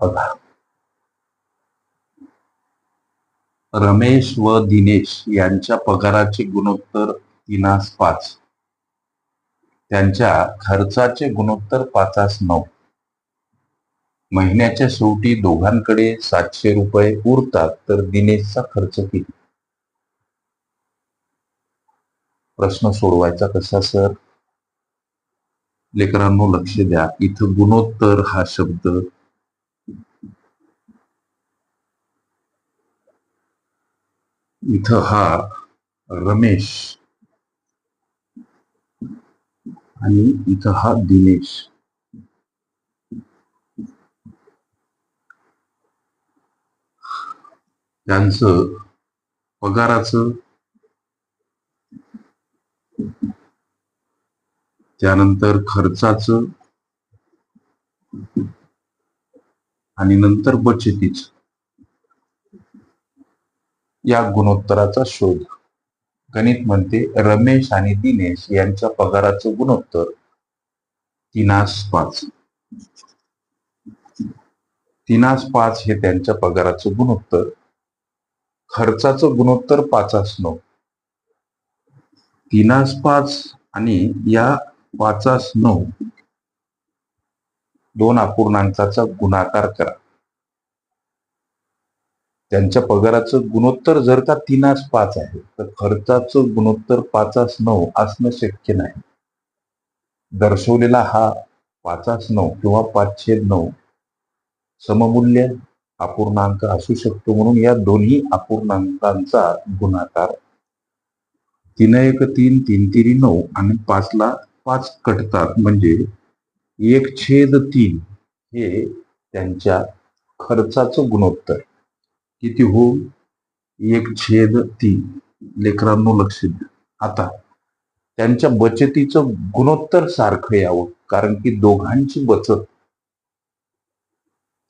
बघा. रमेश व दिनेश यांच्या पगाराचे गुणोत्तर तीनास पाच. त्यांच्या खर्चाचे गुणोत्तर पाचास नऊ. महिन्याच्या शेवटी दोघांकडे सातशे रुपये उरतात तर दिनेशचा खर्च किती? प्रश्न सोडवायचा कसा सर? लेकरांनो लक्ष द्या. इथं गुणोत्तर हा शब्द इथं हा रमेश. आणि इथं हा दिनेश. त्यांचं पगाराचं त्यानंतर खर्चाचं आणि नंतर बचतीच. या गुणोत्तराचा शोध. गणित म्हणते रमेश आणि दिनेश यांच्या पगाराचं गुणोत्तर तीनास पाच. तीनास पाच हे त्यांच्या पगाराचं गुणोत्तर. खर्चाचं गुणोत्तर पाचास नऊ. तीनास पाच आणि या पाचास नऊ दोन अपूर्णांकाचा गुणाकार करा. त्यांच्या पगाराचं गुणोत्तर जर का तीनास पाच आहे तर खर्चाचं गुणोत्तर पाचास नऊ असणं शक्य नाही. दर्शवलेला हा पाचास नऊ किंवा पाचशे नऊ सममूल्य अपूर्णांक असू शकतो म्हणून या दोन्ही अपूर्णांकांचा गुणाकार तीन एक तीन तीन तिरी नऊ आणि पाचला पाच कटतात. म्हणजे एक छेद तीन हे त्यांच्या खर्चाचं गुणोत्तर. किती होऊन एक छेद तीन. लेकरांनो लक्ष द्या आता त्यांच्या बचतीचं गुणोत्तर सारखं यावं कारण की दोघांची बचत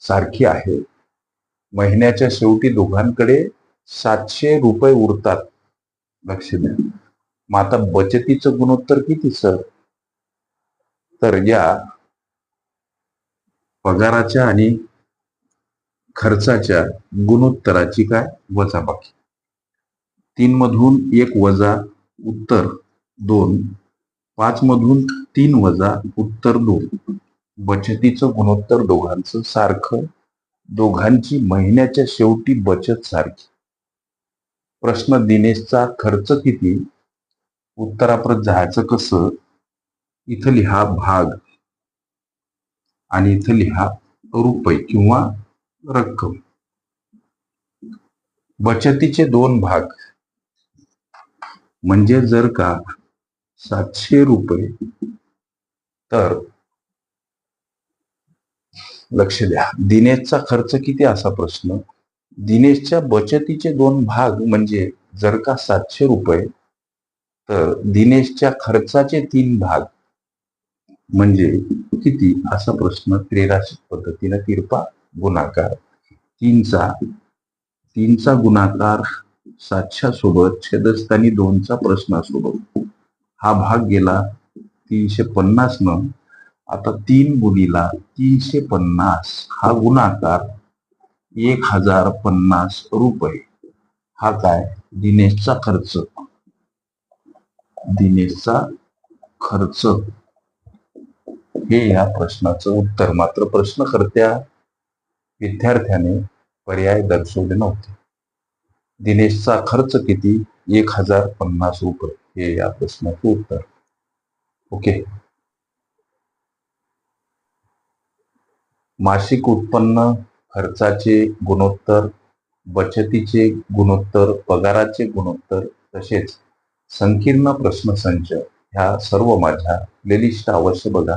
सारखी आहे. महिन्याच्या शेवटी दोघांकडे सातशे रुपये उरतात. लक्ष द्या मग आता बचतीचं गुणोत्तर किती सर? तर या पगाराच्या आणि खर्चाच्या गुणोत्तराची काय? वजाबाकी. तीन मधून एक वजा उत्तर दोन. पाच मधून तीन वजा उत्तर दोन. बचतीचं गुणोत्तर दोघांचं सारखं. दोघांची महिन्याच्या शेवटी बचत सारखी. प्रश्न दिनेशचा खर्च किती? उत्तराप्रत जायचं कसं? इथं लिहा भाग. आणि इथं लिहा रुपये किंवा रक्कम. बचतीचे दोन भाग. म्हणजे जर का सातशे रुपये तर लक्ष द्या. दिनेशचा खर्च किती असा प्रश्न? दिनेशच्या बचतीचे दोन भाग म्हणजे जर का सातशे रुपये तर दिनेशच्या खर्चाचे तीन भाग. म्हणजे किती? असा प्रश्न त्रेराशिक पद्धतीने तिरपा. गुणाकार. तीनचा तीनचा गुणाकार सातशा सोबत छेदस्थानी दोनचा प्रश्नासोबत. हा भाग गेला तीनशे पन्नास न. आता तीन गुणीला तीनशे पन्नास हा गुणाकार एक हजार पन्नास रुपये. हा काय? दिनेशचा खर्च. दिनेशचा खर्च. हे या प्रश्नाचं उत्तर. मात्र प्रश्नकर्त्या विद्यार्थ्याने पर्याय दर्शवले नव्हते. दिनेशचा खर्च किती? एक हजार पन्नास रुपये. हे या प्रश्नाचं उत्तर. ओके मासिक उत्पन्न खर्चाचे गुणोत्तर बचतीचे गुणोत्तर पगाराचे गुणोत्तर तसेच संकीर्ण प्रश्नसंच ह्या सर्व माझ्या प्लेलिस्ट अवश्य बघा.